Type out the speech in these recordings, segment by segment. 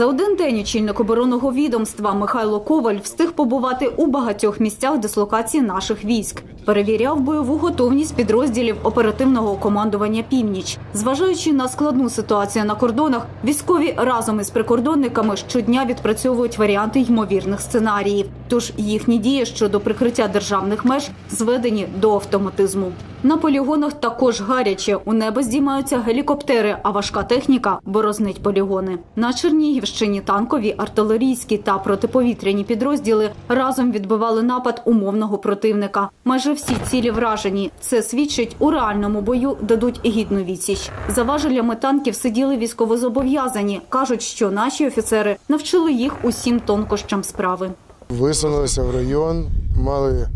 За один день очільник оборонного відомства Михайло Коваль встиг побувати у багатьох місцях дислокації наших військ. Перевіряв бойову готовність підрозділів оперативного командування Північ. Зважаючи на складну ситуацію на кордонах, військові разом із прикордонниками щодня відпрацьовують варіанти ймовірних сценаріїв. Тож їхні дії щодо прикриття державних меж зведені до автоматизму. На полігонах також гаряче. У небо здіймаються гелікоптери, а важка техніка борознить полігони. На Чернігівщині танкові, артилерійські та протиповітряні підрозділи разом відбивали напад умовного противника. Майже всі цілі вражені. Це свідчить у реальному бою дадуть гідну відсіч. За важелями танків сиділи військовозобов'язані. кажуть, що наші офіцери навчили їх усім тонкощам справи. Висунулися в район, мали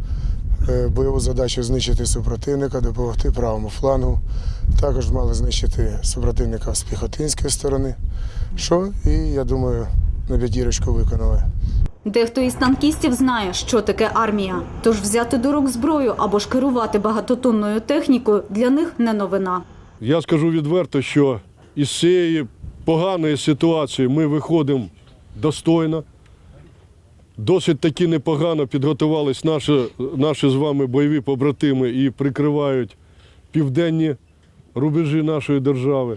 е, бойову задачу знищити супротивника, допомогти правому флангу. Також мали знищити супротивника з піхотинської сторони. Що і я думаю, на п'ятірочку виконали. Дехто із танкістів знає, що таке армія. Тож взяти до рук зброю або ж керувати багатотонною технікою для них не новина. Я скажу відверто, що із цієї поганої ситуації ми виходимо достойно. Досить таки непогано підготувались наші, наші з вами бойові побратими і прикривають південні рубежі нашої держави.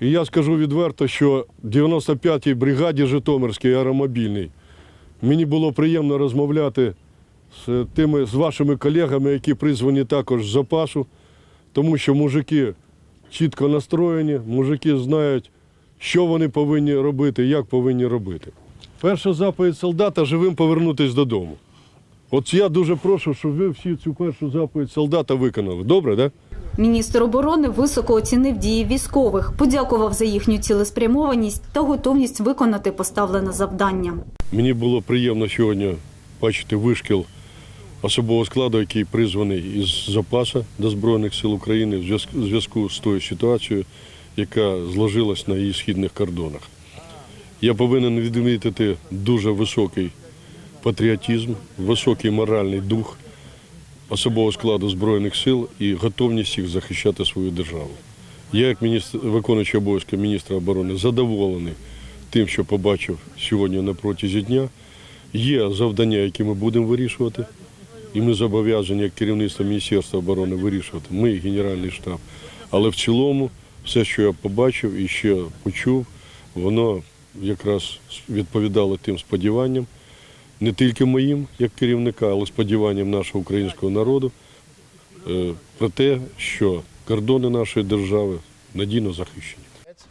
І я скажу відверто, що 95-й бригаді Житомирській аеромобільній мені було приємно розмовляти з тими з вашими колегами, які призвані також з запасу, тому що мужики чітко настроєні, мужики знають, що вони повинні робити, як повинні робити. Перша заповідь солдата живим повернутися додому. От я дуже прошу, щоб ви всі цю першу заповідь солдата виконали. Добре, так? Да? Міністр оборони високо оцінив дії військових, подякував за їхню цілеспрямованість та готовність виконати поставлене завдання. Мені було приємно сьогодні бачити вишкіл особового складу, який призваний із запасу до Збройних сил України в зв'язку- з тою ситуацією, яка зложилась на її східних кордонах. Я повинен відмітити дуже високий патріотизм, високий моральний дух особового складу Збройних сил і готовність їх захищати свою державу. Я, як міністр, виконуючий обов'язки міністра оборони, задоволений тим, що побачив сьогодні на протязі дня. Є завдання, які ми будемо вирішувати, і ми зобов'язані як керівництво Міністерства оборони вирішувати. Ми Генеральний штаб. Але в цілому, все, що я побачив і ще почув, воно якраз відповідало тим сподіванням, не тільки моїм як керівника, але сподіванням нашого українського народу е, про те, що кордони нашої держави надійно захищені.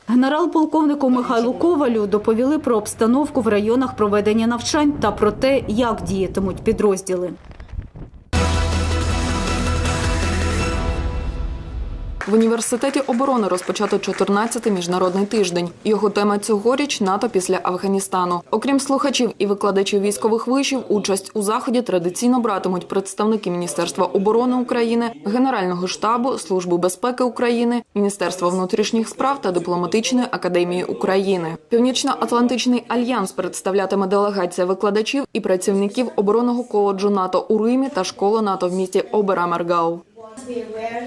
Генерал-полковнику Михайлу Ковалю доповіли про обстановку в районах проведення навчань та про те, як діятимуть підрозділи. В університеті оборони розпочато 14-й міжнародний тиждень. Його тема цьогоріч НАТО після Афганістану. Окрім слухачів і викладачів військових вишів, участь у заході традиційно братимуть представники Міністерства оборони України, Генерального штабу, Служби безпеки України, Міністерства внутрішніх справ та дипломатичної академії України. Північно-Атлантичний альянс представлятиме делегація викладачів і працівників оборонного коледжу НАТО у Римі та школи НАТО в місті Оберамергау.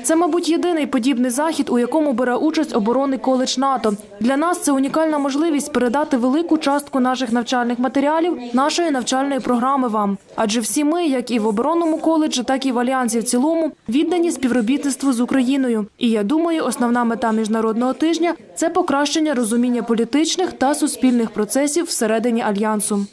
Це, мабуть, єдиний подібний захід, у якому бере участь оборонний коледж НАТО. Для нас це унікальна можливість передати велику частку наших навчальних матеріалів, нашої навчальної програми вам. Адже всі ми, як і в оборонному коледжі, так і в альянсі в цілому, віддані співробітництву з Україною. І я думаю, основна мета міжнародного тижня це покращення розуміння політичних та суспільних процесів всередині альянсу.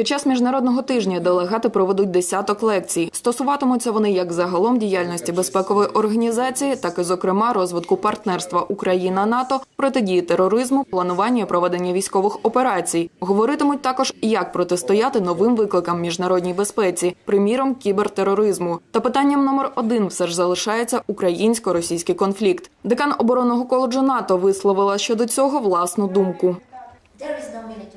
Під час міжнародного тижня делегати проведуть десяток лекцій. Стосуватимуться вони як загалом діяльності безпекової організації, так і, зокрема, розвитку партнерства Україна-НАТО, протидії тероризму, планування і проведення військових операцій. Говоритимуть також, як протистояти новим викликам міжнародній безпеці, приміром кібертероризму. Та питанням номер один все ж залишається українсько-російський конфлікт. Декан оборонного коледжу НАТО висловила щодо цього власну думку.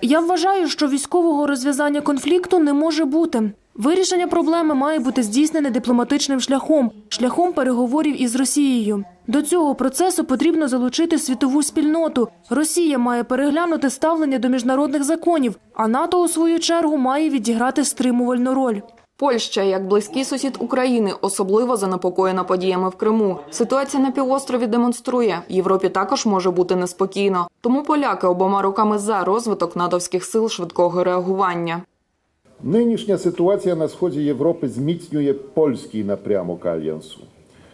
Я вважаю, що військового розв'язання конфлікту не може бути. Вирішення проблеми має бути здійснене дипломатичним шляхом, шляхом переговорів із Росією. До цього процесу потрібно залучити світову спільноту. Росія має переглянути ставлення до міжнародних законів, а НАТО, у свою чергу, має відіграти стримувальну роль. Польща, як близький сусід України, особливо занепокоєна подіями в Криму. Ситуація на півострові демонструє, в Європі також може бути неспокійно. Тому поляки обома руками за розвиток натовських сил швидкого реагування. Нинішня ситуація на сході Європи зміцнює польський напрямок альянсу.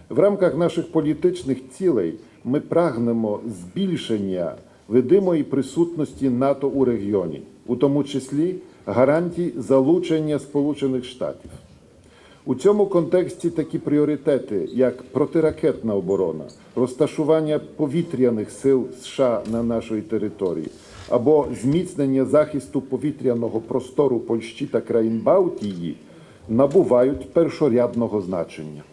В рамках наших політичних цілей ми прагнемо збільшення видимої присутності НАТО у регіоні, у тому числі гарантій залучення Сполучених Штатів. У цьому контексті такі пріоритети, як протиракетна оборона, розташування повітряних сил США на нашій території або зміцнення захисту повітряного простору Польщі та країн Балтії, набувають першорядного значення.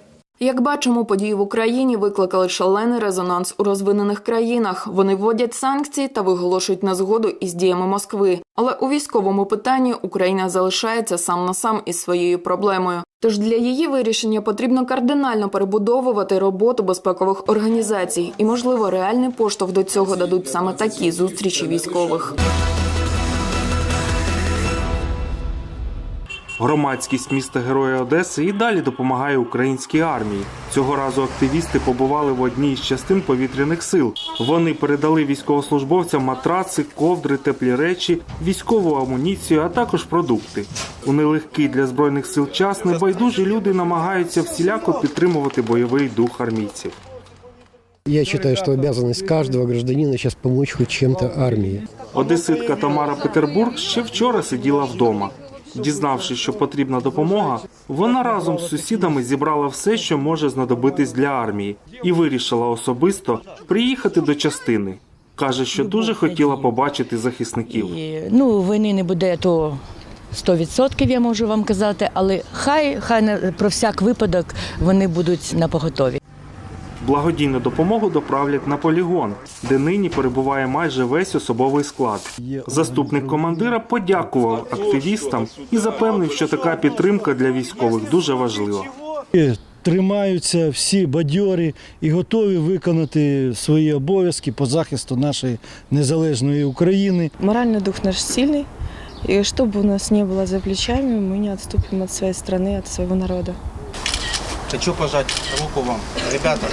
Як бачимо, події в Україні викликали шалений резонанс у розвинених країнах. Вони вводять санкції та виголошують незгоду із діями Москви. Але у військовому питанні Україна залишається сам на сам із своєю проблемою. Тож для її вирішення потрібно кардинально перебудовувати роботу безпекових організацій, і можливо реальний поштовх до цього дадуть саме такі зустрічі військових. Громадськість міста Героя Одеси і далі допомагає українській армії. Цього разу активісти побували в одній із частин повітряних сил. Вони передали військовослужбовцям матраци, ковдри, теплі речі, військову амуніцію, а також продукти. У нелегкий для збройних сил час небайдужі люди намагаються всіляко підтримувати бойовий дух армійців. Я считаю, что обязанность каждого гражданина сейчас помочь хоть чем-то армии. Одеситка Тамара Петербург ще вчора сиділа вдома. Дізнавшись, що потрібна допомога, вона разом з сусідами зібрала все, що може знадобитись для армії, і вирішила особисто приїхати до частини. Каже, що дуже хотіла побачити захисників. Ну, війни не буде, то 100% я можу вам казати, але хай, хай про всяк випадок вони будуть на поготові. Благодійну допомогу доправлять на полігон, де нині перебуває майже весь особовий склад. Заступник командира подякував активістам і запевнив, що така підтримка для військових дуже важлива. Тримаються всі бадьорі і готові виконати свої обов'язки по захисту нашої незалежної України. Моральный дух наш сильный, и что бы у нас не было за плечами, мы не отступим от своей страны, от своего народа. Хочу пожать руку вам. Ребята,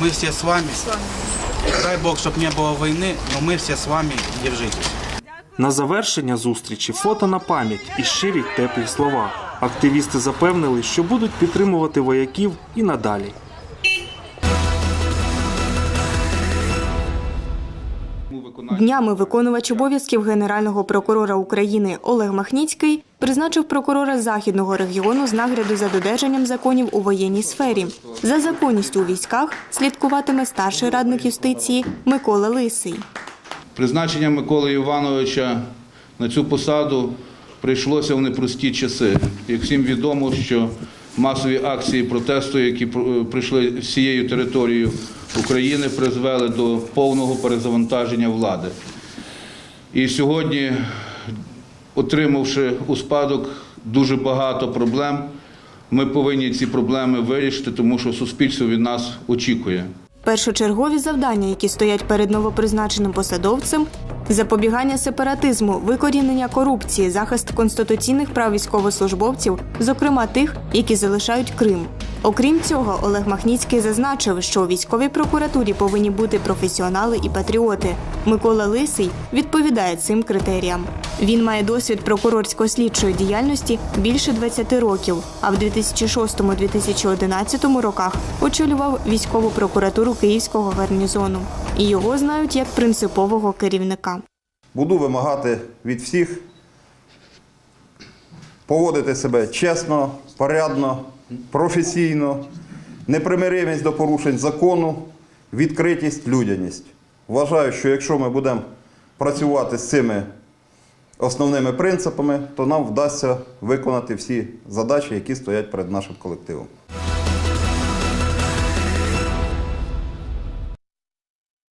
мы все с вами. Дай Бог, чтобы не было войны, но мы все с вами. Держитесь. На завершення зустрічі фото на пам'ять і щирі теплі слова. Активісти запевнили, що будуть підтримувати вояків і надалі. Днями виконувач обов'язків Генерального прокурора України Олег Махніцький призначив прокурора Західного регіону з нагляду за додержанням законів у воєнній сфері. За законністю у військах слідкуватиме старший радник юстиції Микола Лисий. Призначення Миколи Івановича на цю посаду прийшлося в непрості часи. Як всім відомо, що масові акції протесту, які пр- прийшли всією територією України, призвели до повного перезавантаження влади. І сьогодні, отримавши у спадок дуже багато проблем, ми повинні ці проблеми вирішити, тому що суспільство від нас очікує. Першочергові завдання, які стоять перед новопризначеним посадовцем запобігання сепаратизму, викорінення корупції, захист конституційних прав військовослужбовців, зокрема тих, які залишають Крим. Окрім цього, Олег Махніцький зазначив, що у військовій прокуратурі повинні бути професіонали і патріоти. Микола Лисий відповідає цим критеріям. Він має досвід прокурорсько-слідчої діяльності більше 20 років, а в 2006-2011 роках очолював військову прокуратуру Київського гарнізону. І його знають як принципового керівника. Буду вимагати від всіх поводити себе чесно, порядно, професійно, непримиримість до порушень закону, відкритість, людяність. Вважаю, що якщо ми будемо працювати з цими основними принципами, то нам вдасться виконати всі задачі, які стоять перед нашим колективом.